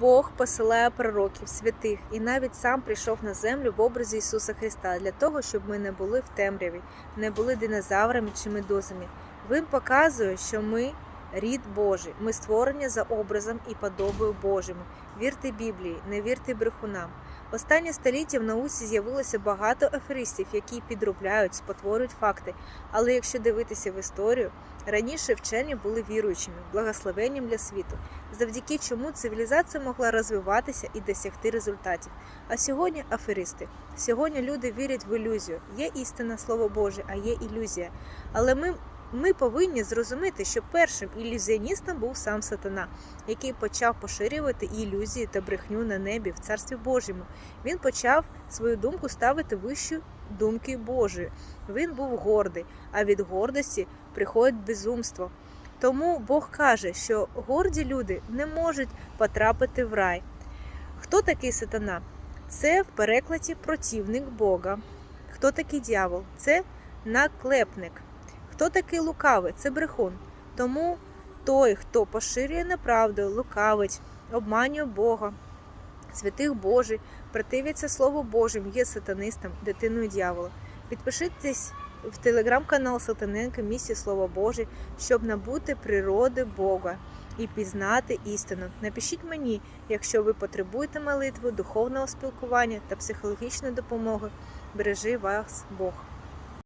Бог посилає пророків, святих і навіть сам прийшов на землю в образі Ісуса Христа для того, щоб ми не були в темряві, не були динозаврами чи медузами. Він показує, що ми рід Божий, ми створені за образом і подобою Божими. Вірте Біблії, не вірте брехунам. Останнє століття в науці з'явилося багато аферистів, які підробляють, спотворюють факти. Але якщо дивитися в історію, раніше вчені були віруючими, благословенням для світу, завдяки чому цивілізація могла розвиватися і досягти результатів. А сьогодні аферисти. Сьогодні люди вірять в ілюзію. Є істина, слово Боже, а є ілюзія. Але ми, ми повинні зрозуміти, що першим ілюзіоністом був сам сатана, який почав поширювати ілюзії та брехню на небі в царстві Божому. Він почав свою думку ставити вищу думки Божої. Він був гордий, а від гордості приходить безумство. Тому Бог каже, що горді люди не можуть потрапити в рай. Хто такий сатана? Це в перекладі противник Бога. Хто такий дьявол? Це наклепник. Хто такий лукавий? Це брехун. Тому той, хто поширює неправду, лукавить, обманює Бога, святих Божий, противиться Слову Божим, є сатанистом, дитиною дьявола. Підпишіться в телеграм-канал Сатаненка Місія Слово Боже, щоб набути природи Бога і пізнати істину. Напишіть мені, якщо ви потребуєте молитви, духовного спілкування та психологічної допомоги. Бережи вас Бог.